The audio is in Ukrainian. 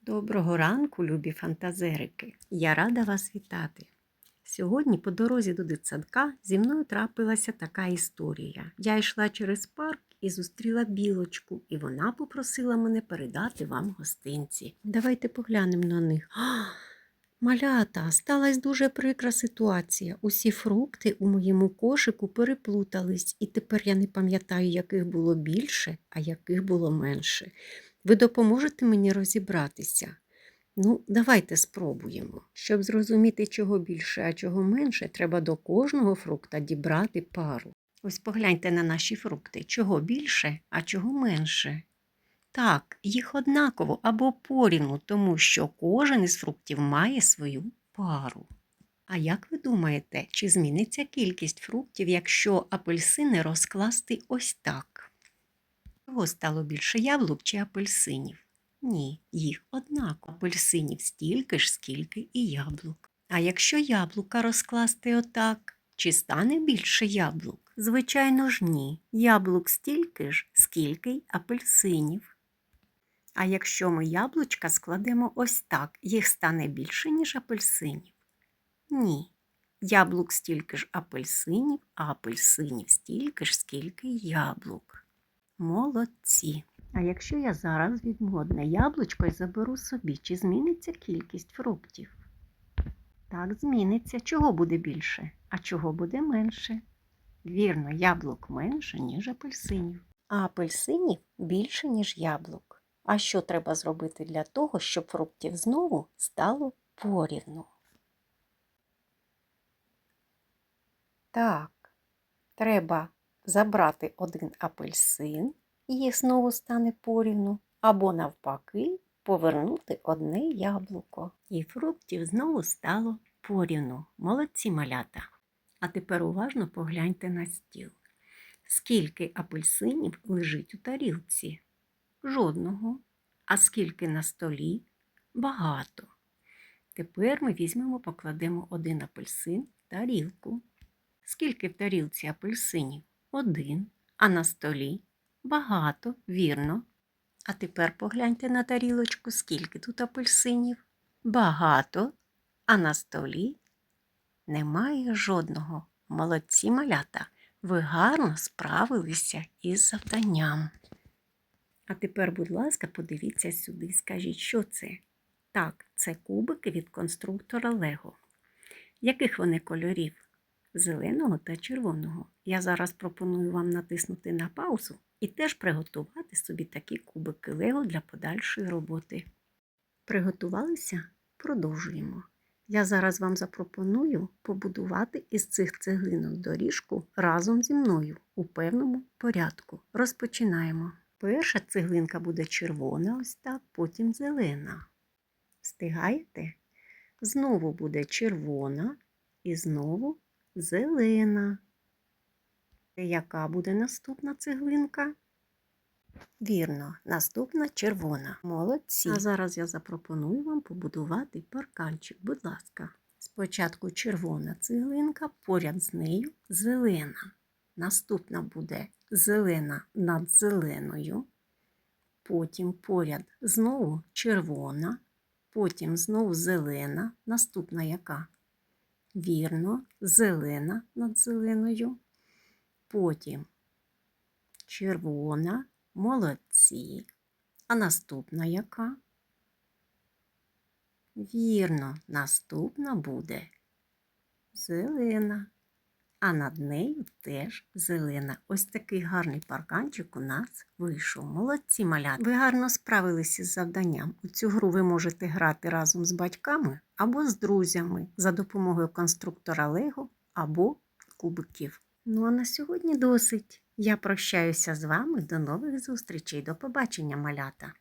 Доброго ранку, любі фантазерики! Я рада вас вітати. Сьогодні по дорозі до дитсадка зі мною трапилася така історія. Я йшла через парк і зустріла білочку, і вона попросила мене передати вам гостинці. Давайте поглянемо на них. А, малята, сталася дуже прикра ситуація. Усі фрукти у моєму кошику переплутались, і тепер я не пам'ятаю, яких було більше, а яких було менше. Ви допоможете мені розібратися? Ну, давайте спробуємо. Щоб зрозуміти, чого більше, а чого менше, треба до кожного фрукта дібрати пару. Ось погляньте на наші фрукти. Чого більше, а чого менше. Так, їх однаково або порівну, тому що кожен із фруктів має свою пару. А як ви думаєте, чи зміниться кількість фруктів, якщо апельсини розкласти ось так? Чого стало більше яблук чи апельсинів? Ні, їх однаково. Апельсинів стільки ж, скільки і яблук. А якщо яблука розкласти отак, чи стане більше яблук? Звичайно ж ні. Яблук стільки ж, скільки й апельсинів. А якщо ми яблучка складемо ось так, їх стане більше, ніж апельсинів? Ні. Яблук стільки ж апельсинів, а апельсинів стільки ж, скільки яблук. Молодці. А якщо я зараз візьму одне яблучко і заберу собі, чи зміниться кількість фруктів? Так, зміниться. Чого буде більше, а чого буде менше? Вірно, яблук менше, ніж апельсинів. А апельсинів більше, ніж яблук. А що треба зробити для того, щоб фруктів знову стало порівну? Так, треба забрати один апельсин, і їх знову стане порівну, або навпаки повернути одне яблуко. І фруктів знову стало порівну. Молодці малята. А тепер уважно погляньте на стіл. Скільки апельсинів лежить у тарілці? Жодного. А скільки на столі? Багато. Тепер ми візьмемо, покладемо один апельсин в тарілку. Скільки в тарілці апельсинів? Один. А на столі? Багато, вірно. А тепер погляньте на тарілочку, скільки тут апельсинів. Багато, а на столі немає жодного. Молодці малята. Ви гарно справилися із завданням. А тепер, будь ласка, подивіться сюди, скажіть, що це? Так, це кубики від конструктора Лего. Яких вони кольорів? Зеленого та червоного. Я зараз пропоную вам натиснути на паузу і теж приготувати собі такі кубики Лего для подальшої роботи. Приготувалися? Продовжуємо. Я зараз вам запропоную побудувати із цих цеглинок доріжку разом зі мною у певному порядку. Розпочинаємо. Перша цеглинка буде червона, ось так, потім зелена. Встигаєте? Знову буде червона і знову зелена. Яка буде наступна цеглинка? Вірно, наступна червона. Молодці. А зараз я запропоную вам побудувати парканчик, будь ласка. Спочатку червона цеглинка, поряд з нею зелена. Наступна буде зелена над зеленою. Потім поряд знову червона, потім знову зелена. Наступна яка? Вірно, зелена над зеленою. Потім червона, молодці. А наступна яка? Вірно, наступна буде зелена, а над нею теж зелена. Ось такий гарний парканчик у нас вийшов. Молодці малята. Ви гарно справилися з завданням. У цю гру ви можете грати разом з батьками або з друзями за допомогою конструктора Лего або кубиків. Ну а на сьогодні досить. Я прощаюся з вами. До нових зустрічей. До побачення, малята!